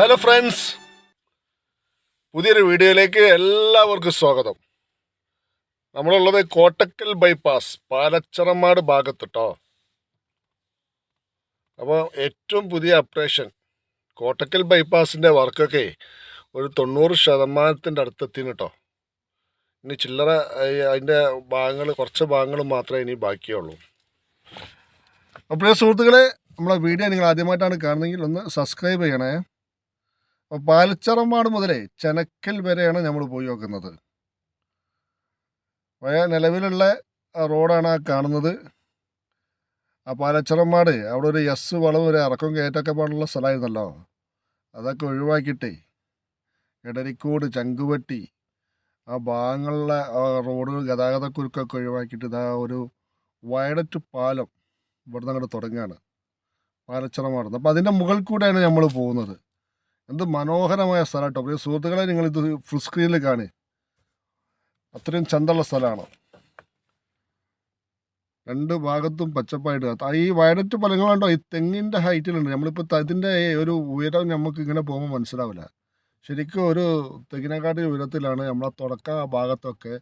Hello friends പുതിയൊരു വീഡിയോയിലേക്ക് എല്ലാവർക്കും സ്വാഗതം. നമ്മളുള്ളത് കോട്ടക്കൽ ബൈപ്പാസ് പാലച്ചറമാട് ഭാഗത്ത് കേട്ടോ അപ്പോൾ ഏറ്റവും പുതിയ അപ്ഡേഷൻ കോട്ടക്കൽ ബൈപ്പാസിന്റെ വർക്കൊക്കെ ഒരു തൊണ്ണൂറ് ശതമാനത്തിന്റെ അടുത്തെത്തിന് കേട്ടോ ഇനി ചില്ലറ അതിന്റെ ഭാഗങ്ങൾ കുറച്ച് ഭാഗങ്ങൾ മാത്രമേ ഇനി ബാക്കിയുള്ളൂ. അപ്പോൾ സുഹൃത്തുക്കളെ നമ്മളെ വീഡിയോ നിങ്ങൾ ആദ്യമായിട്ടാണ് കാണുന്നതെങ്കിൽ ഒന്ന് സബ്സ്ക്രൈബ് ചെയ്യണേ. അപ്പോൾ പാലച്ചറമ്പാട് മുതലേ ചെനക്കൽ വരെയാണ് നമ്മൾ പോയി നോക്കുന്നത്. നിലവിലുള്ള റോഡാണ് ആ കാണുന്നത്. ആ പാലച്ചറമ്പാട് അവിടെ ഒരു എസ് വളവ് ഒരു ഇറക്കം കയറ്റൊക്കെ പാടുള്ള സ്ഥലമായിരുന്നല്ലോ. അതൊക്കെ ഒഴിവാക്കിയിട്ടേ ഇടരിക്കോട് ചങ്കുവട്ടി ആ ഭാഗങ്ങളിലെ ആ ഗതാഗത കുരുക്കൊക്കെ ഒഴിവാക്കിയിട്ട് ഇതാ ഒരു വയലറ്റ് പാലം ഇവിടുന്ന് അങ്ങോട്ട് തുടങ്ങുകയാണ് പാലച്ചറമാടുന്നത് അപ്പോൾ അതിന്റെ മുകളിൽ കൂടെയാണ് നമ്മൾ പോകുന്നത്. എന്ത് മനോഹരമായ സ്ഥലം കേട്ടോ പ്രിയ സുഹൃത്തുക്കളെ ഇത് ഫുൾ സ്ക്രീനിൽ കാണി അത്രയും ചന്തമുള്ള സ്ഥലമാണ്. രണ്ട് ഭാഗത്തും പച്ചപ്പായിട്ട് ഈ വയലറ്റ് ഫലങ്ങളുണ്ടോ ഈ തെങ്ങിന്റെ ഹൈറ്റിലുണ്ട് നമ്മളിപ്പോൾ അതിന്റെ ഒരു ഉയരം നമുക്ക് ഇങ്ങനെ പോകുമ്പോൾ മനസ്സിലാവില്ല. ശരിക്കും ഒരു തെങ്ങിനെക്കാട്ടി ഉയരത്തിലാണ് നമ്മളെ തുടക്ക ഭാഗത്തൊക്കെ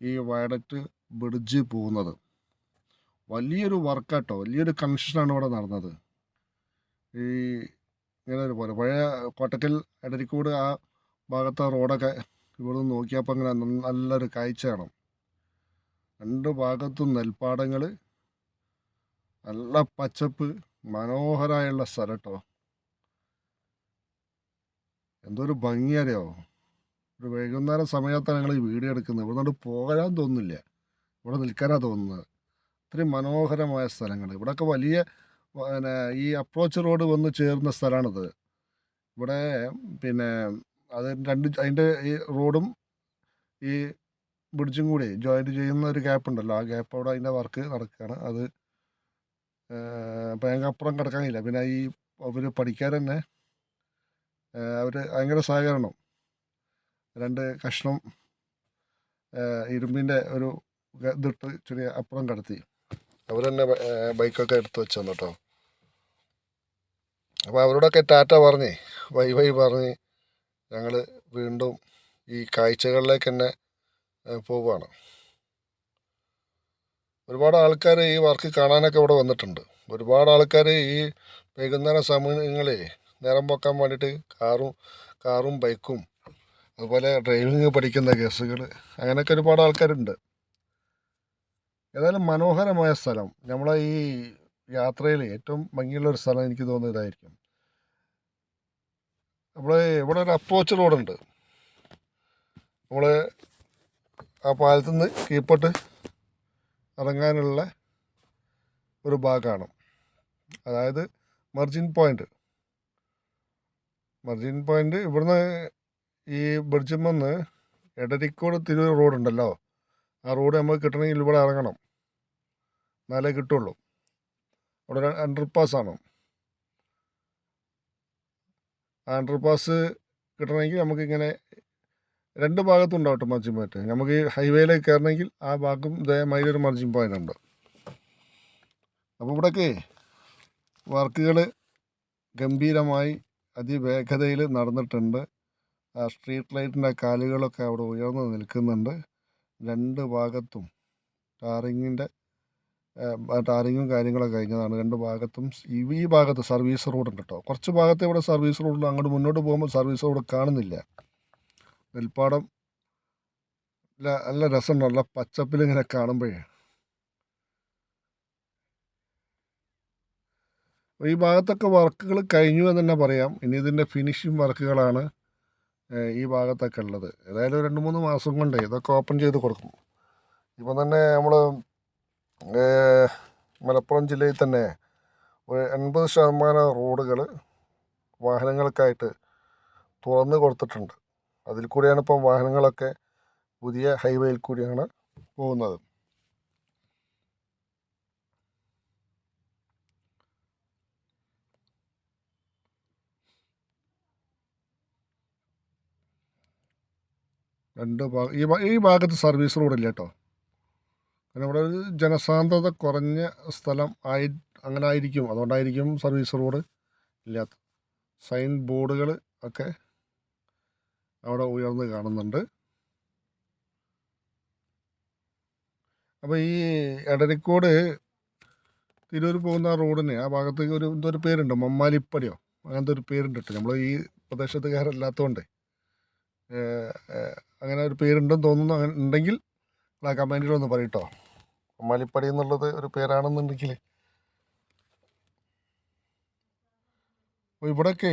ഈ വയലറ്റ് ബ്രിഡ്ജ് പോകുന്നത്. വലിയൊരു വർക്കാട്ടോ വലിയൊരു കൺസ്ട്രക്ഷനാണ് ഇവിടെ നടന്നത്. ഈ ഇങ്ങനെ ഒരു പോലെ. പഴയ കോട്ടക്കൽ എടരിക്കോട് ആ ഭാഗത്തെ റോഡൊക്കെ ഇവിടെ നിന്ന് നോക്കിയപ്പോൾ അങ്ങനെ നല്ലൊരു കാഴ്ചയാണ്. രണ്ട് ഭാഗത്തും നെൽപ്പാടങ്ങൾ നല്ല പച്ചപ്പ് മനോഹരമായുള്ള സ്ഥലം കേട്ടോ എന്തൊരു ഭംഗിയറിയോ? ഒരു വൈകുന്നേരം സമയത്താണ് ഞങ്ങൾ ഈ വീഡിയോ എടുക്കുന്നത് ഇവിടെ നിന്ന് പോകാൻ തോന്നുന്നില്ല. ഇവിടെ നിൽക്കാനാണ് തോന്നുന്നത്. ഇത്രയും മനോഹരമായ സ്ഥലങ്ങൾ ഇവിടെയൊക്കെ വലിയ പിന്നെ ഈ അപ്രോച്ച് റോഡ് വന്ന് ചേർന്ന സ്ഥലമാണിത്. ഇവിടെ പിന്നെ അത് രണ്ട് അതിന്റെ ഈ റോഡും ഈ ബ്രിഡ്ജും കൂടി ജോയിന്റ് ചെയ്യുന്ന ഒരു ഗ്യാപ്പ് ഉണ്ടല്ലോ. ആ ഗ്യാപ്പ് അവിടെ അതിന്റെ വർക്ക് നടക്കുകയാണ്. അത് അപ്പം ഞങ്ങൾക്ക് അപ്പുറം കിടക്കാനില്ല പിന്നെ ഈ അവർ പഠിക്കാൻ തന്നെ അവർ ഭയങ്കര സഹകരണം. രണ്ട് കഷ്ണം ഇരുമ്പിന്റെ ഒരു ഇതിട്ട് ചെറിയ അപ്പുറം കടത്തി. അവർ തന്നെ ബൈക്കൊക്കെ എടുത്ത് വെച്ചു കേട്ടോ. അപ്പോൾ അവരോടൊക്കെ ടാറ്റ പറഞ്ഞ് വൈ വൈ പറഞ്ഞ് ഞങ്ങൾ വീണ്ടും ഈ കാഴ്ചകളിലേക്ക് തന്നെ പോവുകയാണ്. ഒരുപാട് ആൾക്കാർ ഈ വർക്ക് കാണാനൊക്കെ ഇവിടെ വന്നിട്ടുണ്ട്. ഒരുപാട് ആൾക്കാർ ഈ വൈകുന്നേര സമയങ്ങളിൽ നേരം പോക്കാൻ വേണ്ടിയിട്ട് കാറും കാറും ബൈക്കും അതുപോലെ ഡ്രൈവിംഗ് പഠിക്കുന്ന കേസുകൾ അങ്ങനെയൊക്കെ ഒരുപാട് ആൾക്കാരുണ്ട്. ഏതായാലും മനോഹരമായ സ്ഥലം. നമ്മളെ ഈ യാത്രയിൽ ഏറ്റവും ഭംഗിയുള്ള ഒരു സ്ഥലം എനിക്ക് തോന്നുന്നത് ഇതായിരിക്കും. നമ്മൾ ഇവിടെ ഒരു അപ്രോച്ച് റോഡുണ്ട് നമ്മൾ ആ പാലത്തു നിന്ന് കീപ്പോട്ട് ഇറങ്ങാനുള്ള ഒരു ഭാഗമാണ് അതായത് മർജിൻ പോയിന്റ് മർജിൻ പോയിന്റ് ഇവിടുന്ന് ഈ ബ്രിഡ്ജിൽ നിന്ന് എടരിക്കോട് തിരൂർ റോഡുണ്ടല്ലോ ആ റോഡ് നമുക്ക് കിട്ടണമെങ്കിൽ ഇവിടെ ഇറങ്ങണം. എന്നാലേ കിട്ടുള്ളൂ. അവിടെ ഒരു അണ്ടർപാസ് ആണ്. ആ അണ്ടർപാസ് കിട്ടണമെങ്കിൽ നമുക്കിങ്ങനെ രണ്ട് ഭാഗത്തും ഉണ്ടാവട്ടെ മർജിൻ പോയിന്റ് നമുക്ക് ഹൈവേയിലേക്ക് കയറണമെങ്കിൽ ആ ഭാഗം ഇതേമാതിരി ഒരു മർജിൻ പോയിന്റ് ഉണ്ട്. അപ്പോൾ ഇവിടേക്ക് വർക്കുകൾ ഗംഭീരമായി അതിവേഗതയിൽ നടന്നിട്ടുണ്ട്. ആ സ്ട്രീറ്റ് ലൈറ്റിന്റെ കാലുകളൊക്കെ അവിടെ ഉയർന്നു നിൽക്കുന്നുണ്ട്. രണ്ട് ഭാഗത്തും ടാറിങ്ങിന്റെ ടാറിങ്ങും കാര്യങ്ങളൊക്കെ കഴിഞ്ഞതാണ്. രണ്ട് ഭാഗത്തും ഈ ഭാഗത്ത് സർവീസ് ഉണ്ട് കേട്ടോ കുറച്ച് ഭാഗത്ത് ഇവിടെ സർവീസ് റോഡിൽ അങ്ങോട്ട് മുന്നോട്ട് പോകുമ്പോൾ സർവീസ് റോഡ് കാണുന്നില്ല. നെൽപ്പാടം നല്ല രസമുണ്ട്. നല്ല പച്ചപ്പിൽ ഇങ്ങനെ കാണുമ്പോഴേ. ഈ ഭാഗത്തൊക്കെ വർക്കുകൾ കഴിഞ്ഞു എന്ന് തന്നെ പറയാം. ഇനി ഇതിന്റെ ഫിനിഷിങ് വർക്കുകളാണ് ഈ ഭാഗത്തൊക്കെ ഉള്ളത്. ഏതായാലും രണ്ട് മൂന്ന് മാസം കൊണ്ട് ഇതൊക്കെ ഓപ്പൺ ചെയ്ത് കൊടുക്കും. ഇപ്പം തന്നെ നമ്മൾ മലപ്പുറം ജില്ലയിൽ തന്നെ ഒരു എൺപത് ശതമാനം റോഡുകൾ വാഹനങ്ങൾക്കായിട്ട് തുറന്ന് കൊടുത്തിട്ടുണ്ട്. അതിൽ കൂടിയാണ് ഇപ്പം വാഹനങ്ങളൊക്കെ പുതിയ ഹൈവേയിൽ കൂടിയാണ് പോകുന്നത്. രണ്ട് ഭാഗം ഈ ഭാഗത്ത് സർവീസ് റോഡില്ല കേട്ടോ? കാരണം ഇവിടെ ജനസാന്ദ്രത കുറഞ്ഞ സ്ഥലം ആയി അങ്ങനെ ആയിരിക്കും. അതുകൊണ്ടായിരിക്കും സർവീസ് റോഡ് ഇല്ലാത്ത. സൈൻ ബോർഡുകൾ ഒക്കെ അവിടെ ഉയർന്ന് കാണുന്നുണ്ട്. അപ്പോൾ ഈ എടരിക്കോട് തിരൂർ പോകുന്ന റോഡിന് ആ ഭാഗത്തേക്ക് ഒരു എന്തോ ഒരു പേരുണ്ട്. മമ്മാലിപ്പടിയോ? അങ്ങനത്തെ ഒരു പേരുണ്ട് കേട്ടോ. നമ്മൾ ഈ പ്രദേശത്തുകാരല്ലാത്തതുകൊണ്ട് അങ്ങനെ ഒരു പേരുണ്ടെന്ന് തോന്നുന്നു. അങ്ങനെ ഉണ്ടെങ്കിൽ ആ കമന്റിലൊന്ന് പറയട്ടോ മമ്മാലിപ്പടി എന്നുള്ളത് ഒരു പേരാണെന്നുണ്ടെങ്കിൽ ഇവിടെയൊക്കെ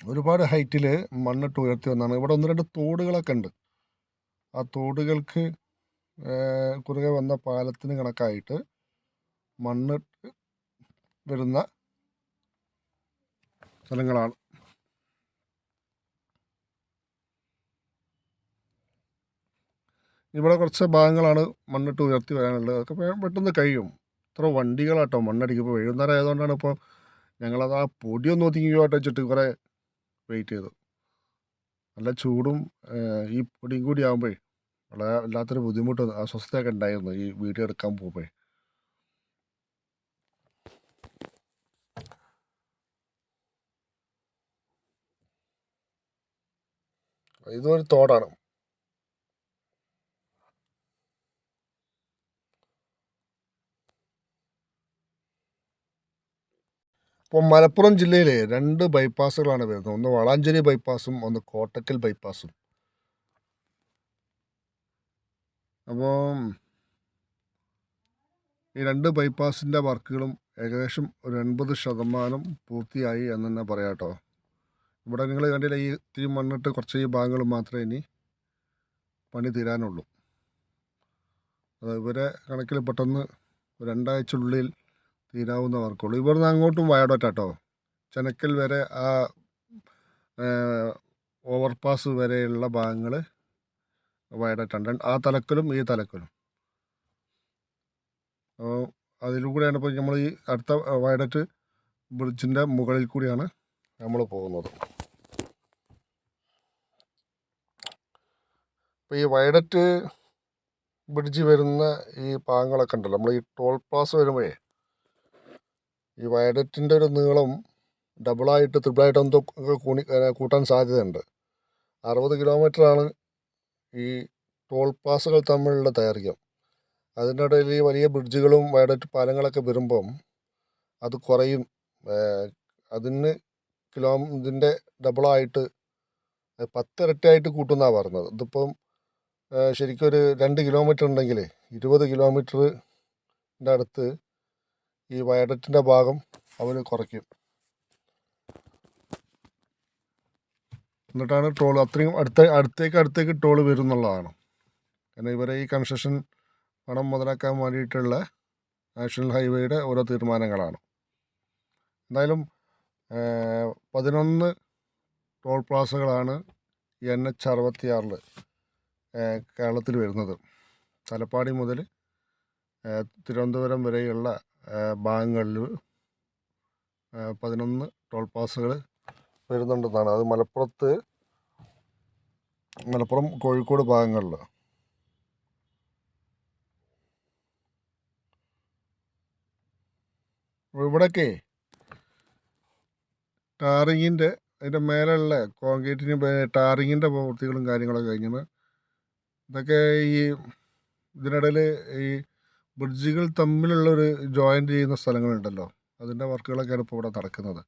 ഒരുപാട് ഹൈറ്റിൽ മണ്ണിട്ട് ഉയർത്തി വന്നാണ്. ഇവിടെ ഒന്ന് രണ്ട് തോടുകളൊക്കെ ഉണ്ട്. ആ തോടുകൾക്ക് കുറുകെ വന്ന പാലത്തിന് കണക്കായിട്ട് മണ്ണിട്ട് വരുന്ന സ്ഥലങ്ങളാണ്. ഇവിടെ കുറച്ച് ഭാഗങ്ങളാണ് മണ്ണിട്ട് ഉയർത്തി വരാനുള്ളത്. അതൊക്കെ പെട്ടെന്ന് കഴിയും. ഇത്ര വണ്ടികളാട്ടോ മണ്ണടിക്കുമ്പോൾ വൈകുന്നേരം ആയതുകൊണ്ടാണ് ഇപ്പോൾ ഞങ്ങളത് ആ പൊടിയൊന്നും ഒതുങ്ങിയോട്ട് വെച്ചിട്ട് കുറേ വെയിറ്റ് ചെയ്തു നല്ല ചൂടും ഈ പൊടിയും കൂടി ആകുമ്പോഴേ വളരെ വല്ലാത്തൊരു ബുദ്ധിമുട്ട് അസ്വസ്ഥയൊക്കെ ഉണ്ടായിരുന്നു ഈ വീഡിയോ എടുക്കാൻ പോകുമ്പോഴേ ഇതൊരു തോടാണ്. ഇപ്പോൾ മലപ്പുറം ജില്ലയിലെ രണ്ട് ബൈപ്പാസുകളാണ് വരുന്നത്. ഒന്ന് വളാഞ്ചേരി ബൈപ്പാസും ഒന്ന് കോട്ടക്കൽ ബൈപ്പാസും അപ്പോൾ ഈ രണ്ട് ബൈപ്പാസിന്റെ വർക്കുകളും ഏകദേശം ഒരു എൺപത് ശതമാനം പൂർത്തിയായി എന്ന് തന്നെ പറയാം കേട്ടോ. ഇവിടെ നിങ്ങൾ കണ്ടില്ല ഈ ഇത്തിരി മണ്ണിട്ട് കുറച്ച് ഈ ഭാഗങ്ങൾ മാത്രമേ ഇനി പണി തീരാനുള്ളൂ. അത് ഇവരെ കണക്കിൽ പെട്ടെന്ന് രണ്ടാഴ്ചയുള്ളിൽ തീരാവുന്ന വർക്കുള്ളൂ. ഇവിടുന്ന് അങ്ങോട്ടും വയഡോട്ടാട്ടോ ചെനക്കൽ വരെ ആ ഓവർപാസ് വരെയുള്ള ഭാഗങ്ങൾ വയഡറ്റാണ് ആ തലക്കലും ഈ തലക്കലും. അപ്പോൾ അതിലൂടെയാണ് ഇപ്പോൾ നമ്മൾ ഈ അടുത്ത വയഡറ്റ് ബ്രിഡ്ജിന്റെ മുകളിൽ കൂടിയാണ് നമ്മൾ പോകുന്നത്. അപ്പോൾ ഈ വയഡറ്റ് ബ്രിഡ്ജ് വരുന്ന ഈ ഭാഗങ്ങളൊക്കെ ഉണ്ടല്ലോ. നമ്മൾ ഈ ടോൾ പ്ലാസ് വരുമ്പോഴേ ഈ വയലറ്റിന്റെ ഒരു നീളം ഡബിളായിട്ട് ത്രിബിളായിട്ട് എന്തോ കൂടി കൂട്ടാൻ സാധ്യതയുണ്ട്. അറുപത് കിലോമീറ്ററാണ് ഈ ടോൾ പാസുകൾ തമ്മിലുള്ള ദൈർഘ്യം. അതിന്റെ ഇടയിൽ ഈ വലിയ ബ്രിഡ്ജുകളും വയഡറ്റ് പാലങ്ങളൊക്കെ വരുമ്പം അത് കുറയും. അതിന് കിലോ ഇതിന്റെ ഡബിളായിട്ട് പത്തിരട്ടിയായിട്ട് കൂട്ടുന്നതാണ് പറഞ്ഞത്. ഇതിപ്പം ശരിക്കും ഒരു രണ്ട് കിലോമീറ്റർ ഉണ്ടെങ്കിൽ ഇരുപത് കിലോമീറ്ററിന്റെ അടുത്ത് ഈ വയഡറ്റിന്റെ ഭാഗം അവർ കുറയ്ക്കും. എന്നിട്ടാണ് ടോൾ അത്രയും അടുത്ത അടുത്തേക്ക് അടുത്തേക്ക് ടോൾ വരും എന്നുള്ളതാണ് കാരണം ഇവരെ ഈ കൺസ്ട്രക്ഷൻ പണം മുതലാക്കാൻ വേണ്ടിയിട്ടുള്ള നാഷണൽ ഹൈവേയുടെ ഓരോ തീരുമാനങ്ങളാണ്. എന്തായാലും പതിനൊന്ന് ടോൾ പ്ലാസകളാണ് എൻ എച്ച് അറുപത്തി ആറിൽ കേരളത്തിൽ വരുന്നത്. തലപ്പാടി മുതൽ തിരുവനന്തപുരം വരെയുള്ള ഭാഗങ്ങളിൽ പതിനൊന്ന് ടോൾ പാസുകൾ വരുന്നുണ്ടെന്നാണ്. അത് മലപ്പുറത്ത് മലപ്പുറം കോഴിക്കോട് ഭാഗങ്ങളിൽ ഇവിടെയൊക്കെ ടാറിങ്ങിന്റെ അതിന്റെ മേലുള്ള കോൺക്രീറ്റിന് ടാറിങ്ങിന്റെ പ്രവൃത്തികളും കാര്യങ്ങളൊക്കെ കഴിഞ്ഞത് ഇതൊക്കെ ഈ ഇതിനിടയിൽ ഈ ബ്രിഡ്ജുകൾ തമ്മിലുള്ള ഒരു ജോയിന്റ് ചെയ്യുന്ന സ്ഥലങ്ങളുണ്ടല്ലോ. അതിന്റെ വർക്കുകളൊക്കെയാണ് ഇപ്പോൾ ഇവിടെ നടക്കുന്നത്.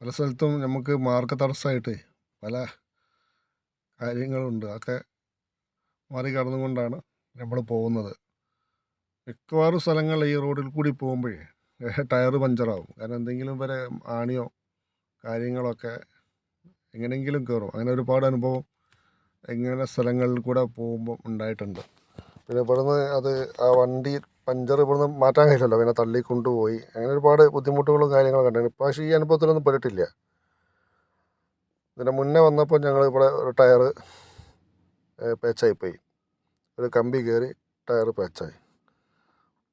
പല സ്ഥലത്തും നമുക്ക് മാർഗ തടസ്സമായിട്ട് പല കാര്യങ്ങളുണ്ട്. അതൊക്കെ മറികടന്നുകൊണ്ടാണ് നമ്മൾ പോകുന്നത്. മിക്കവാറും സ്ഥലങ്ങൾ ഈ റോഡിൽ കൂടി പോകുമ്പോഴേ ടയർ പഞ്ചറാവും. കാരണം എന്തെങ്കിലും വരെ ആണിയോ കാര്യങ്ങളൊക്കെ എങ്ങനെയെങ്കിലും കയറും. അങ്ങനെ ഒരുപാട് അനുഭവം ഇങ്ങനെ സ്ഥലങ്ങളിൽ കൂടെ പോകുമ്പോൾ ഉണ്ടായിട്ടുണ്ട്. പിന്നെ ഇവിടുന്ന് അത് ആ വണ്ടി പഞ്ചർ ഇവിടുന്ന് മാറ്റാൻ കഴിയില്ലല്ലോ. പിന്നെ തള്ളി കൊണ്ടുപോയി. അങ്ങനെ ഒരുപാട് ബുദ്ധിമുട്ടുകളും കാര്യങ്ങളൊക്കെ ഉണ്ടായിരുന്നു ഇപ്രാവശ്യം ഈ അനുഭവത്തിലൊന്നും പെട്ടിട്ടില്ല. ഇതിന് മുന്നേ വന്നപ്പോൾ ഞങ്ങൾ ഇവിടെ ഒരു ടയർ പേച്ചായിപ്പോയി ഒരു കമ്പി കയറി ടയർ പേച്ചായി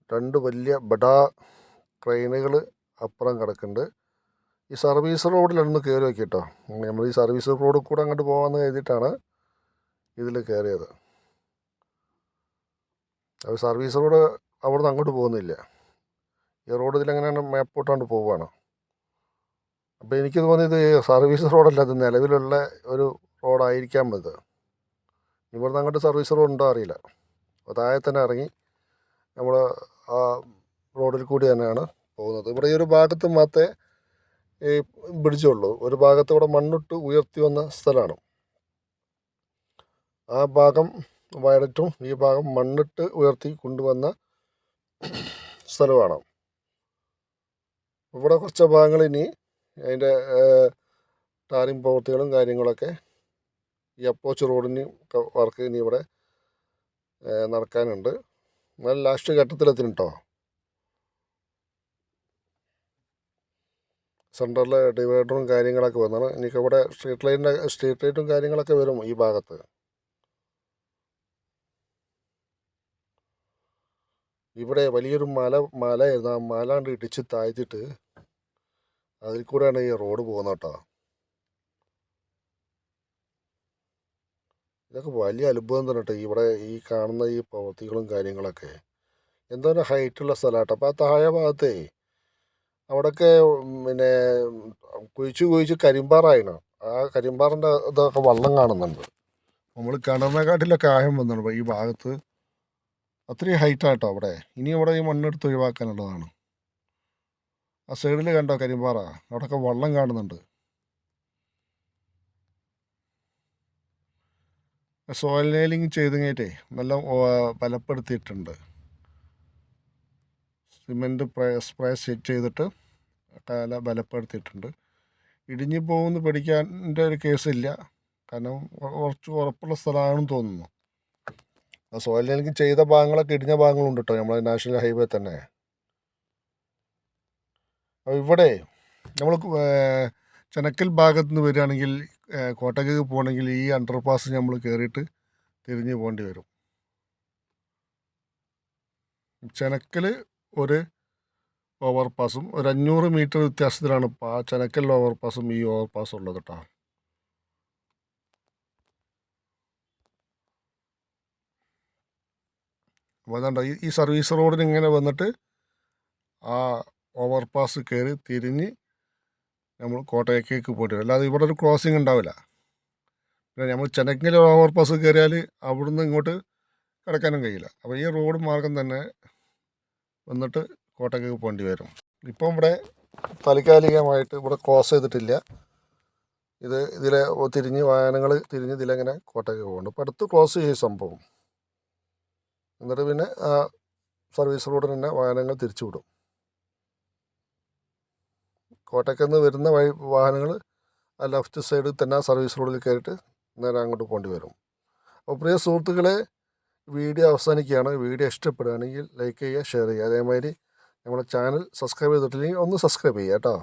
രണ്ട് വലിയ ബഡാ ട്രെയിനുകൾ അപ്പുറം കിടക്കുന്നുണ്ട്. ഈ സർവീസ് റോഡിലൊന്ന് കയറി നോക്കി കേട്ടോ നമ്മൾ ഈ സർവീസ് റോഡിൽ കൂടെ അങ്ങോട്ട് പോകാമെന്ന് കരുതിയിട്ടാണ് ഇതിൽ കയറിയത്. അപ്പോൾ സർവീസ് റോഡ് അവിടെ നിന്ന് അങ്ങോട്ട് പോകുന്നില്ല. ഈ റോഡ് ഇതിലെങ്ങനെയാണ് മേപ്പോട്ടാണ്ട് പോവുകയാണ് അപ്പോൾ എനിക്ക് തോന്നിയത് സർവീസ് റോഡല്ല ഇത് നിലവിലുള്ള ഒരു റോഡായിരിക്കാം ഇത്. ഇവിടുന്ന് അങ്ങോട്ട് സർവീസ് റോഡ് ഉണ്ടോ അറിയില്ല. അപ്പോൾ താഴെ തന്നെ ഇറങ്ങി നമ്മൾ ആ റോഡിൽ കൂടി തന്നെയാണ് പോകുന്നത്. ഇവിടെ ഈ ഒരു ഭാഗത്ത് മാത്രമേ ബ്രിഡ്ജുള്ളൂ ഒരു ഭാഗത്ത് ഇവിടെ മണ്ണിട്ട് ഉയർത്തി വന്ന സ്ഥലമാണ്. ആ ഭാഗം വയലറ്റും ഈ ഭാഗം മണ്ണിട്ട് ഉയർത്തി കൊണ്ടുവന്ന സ്ഥലമാണ്. ഇവിടെ കുറച്ച് ഭാഗങ്ങൾ ഇനി അതിന്റെ ടാറിങ് പ്രവൃത്തികളും കാര്യങ്ങളൊക്കെ ഈ അപ്പോച്ച് റോഡിന് വർക്ക് ഇനി ഇവിടെ നടക്കാനുണ്ട്. എന്നാൽ ലാസ്റ്റ് ഘട്ടത്തിലെത്തിന് സെന്ററിൽ ഡിവൈഡറും കാര്യങ്ങളൊക്കെ വന്നാണ് എനിക്ക് ഇവിടെ സ്ട്രീറ്റ് ലൈറ്റിന്റെ സ്ട്രീറ്റ് ലൈറ്റും കാര്യങ്ങളൊക്കെ വരും ഈ ഭാഗത്ത്. ഇവിടെ വലിയൊരു മല മലയായിരുന്നു. ആ മല കണ്ട് ഇടിച്ച് താഴ്ത്തിട്ട് അതിൽ കൂടെയാണ് ഈ റോഡ് പോകുന്നത് കേട്ടോ. ഇതൊക്കെ വലിയ അനുഭവം തന്നെ കേട്ടോ. ഇവിടെ ഈ കാണുന്ന ഈ പ്രവൃത്തികളും കാര്യങ്ങളൊക്കെ. എന്തോ ഹൈറ്റുള്ള സ്ഥലമാട്ടോ അപ്പോൾ ആ താഴെ ഭാഗത്തേ അവിടെയൊക്കെ പിന്നെ കുഴിച്ച് കുഴിച്ച് കരിമ്പാറായിരുന്നു ആ കരിമ്പാറിന്റെ ഇതൊക്കെ വള്ളം കാണുന്നുണ്ട്. നമ്മൾ കിണറിനെക്കാട്ടിലൊക്കെ ആയം വന്നിട്ടുണ്ട് ഈ ഭാഗത്ത് അത്രയും ഹൈറ്റാട്ടോ അവിടെ. ഇനി അവിടെ ഈ മണ്ണെടുത്ത് ഒഴിവാക്കാനുള്ളതാണ്. ആ സൈഡിൽ കണ്ടോ കരിമ്പാറ? അവിടെയൊക്കെ വള്ളം കാണുന്നുണ്ട്. സോയിൽ നെയിലിംഗ് ചെയ്തു കഴിഞ്ഞിട്ടേ നല്ല ബലപ്പെടുത്തിയിട്ടുണ്ട്. സിമെന്റ് സ്പ്രേ സെറ്റ് ചെയ്തിട്ട് കാല ബലപ്പെടുത്തിയിട്ടുണ്ട്. ഇടിഞ്ഞു പോകുമെന്ന് പേടിക്കാന്റെ ഒരു കേസില്ല. കാരണം കുറച്ച് ഉറപ്പുള്ള സ്ഥലമാണെന്ന് തോന്നുന്നു. ആ നെയിലിംഗ് ചെയ്ത ഭാഗങ്ങളൊക്കെ ഇടിഞ്ഞ ഭാഗങ്ങളുണ്ട് കേട്ടോ നമ്മളെ നാഷണൽ ഹൈവേ തന്നെ. അപ്പോൾ ഇവിടെ നമ്മൾ ചെനക്കൽ ഭാഗത്ത് നിന്ന് വരികയാണെങ്കിൽ കോട്ടയ്ക്ക് പോകണമെങ്കിൽ ഈ അണ്ടർപാസ് നമ്മൾ കയറിയിട്ട് തിരിഞ്ഞു പോകേണ്ടി വരും. ചെനക്കൽ ഒരു ഓവർ പാസും ഒരു അഞ്ഞൂറ് മീറ്റർ വ്യത്യാസത്തിലാണ് ആ ചെനക്കൽ ഓവർപാസും ഈ ഓവർ പാസും ഉള്ളത് കേട്ടോ അപ്പോൾ ഈ സർവീസ് റോഡിന് ഇങ്ങനെ വന്നിട്ട് ആ ഓവർ പാസ് കയറി തിരിഞ്ഞ് നമ്മൾ കോട്ടയക്കേക്ക് പോയിട്ട് അല്ലാതെ ഇവിടെ ഒരു ക്രോസിംഗ് ഉണ്ടാവില്ല. പിന്നെ നമ്മൾ ചെനക്കിൽ ഓവർപാസ് കയറിയാൽ അവിടുന്ന് ഇങ്ങോട്ട് കിടക്കാനും കഴിയില്ല. അപ്പോൾ ഈ റോഡ് മാർഗം തന്നെ വന്നിട്ട് കോട്ടയ്ക്ക് പോകേണ്ടി വരും. ഇപ്പം ഇവിടെ താൽക്കാലികമായിട്ട് ഇവിടെ ക്രോസ് ചെയ്തിട്ടില്ല. ഇത് ഇതിലെ തിരിഞ്ഞ് വാഹനങ്ങൾ തിരിഞ്ഞ് ഇതിലെങ്ങനെ കോട്ടയ്ക്ക് പോകുന്നുണ്ട്. അപ്പോൾ അടുത്ത് ക്ലോസ് ചെയ്യും സംഭവം. എന്നിട്ട് പിന്നെ ആ സർവീസ് റോഡിൽ തന്നെ വാഹനങ്ങൾ തിരിച്ചു വിടും കോട്ടയ്ക്കെന്ന് വരുന്ന വഴി വാഹനങ്ങൾ ആ ലെഫ്റ്റ് സൈഡിൽ തന്നെ സർവീസ് റോഡിൽ കയറിയിട്ട് നേരെ അങ്ങോട്ട് പോകേണ്ടി വരും. അപ്പോൾ പ്രിയ സുഹൃത്തുക്കളെ വീഡിയോ അവസാനിക്കുകയാണ്. വീഡിയോ ഇഷ്ടപ്പെടുകയാണെങ്കിൽ ലൈക്ക് ചെയ്യുക ഷെയർ ചെയ്യുക. അതേമാതിരി നമ്മുടെ ചാനൽ സബ്സ്ക്രൈബ് ചെയ്തിട്ടില്ലെങ്കിൽ ഒന്ന് സബ്സ്ക്രൈബ് ചെയ്യുക കേട്ടോ.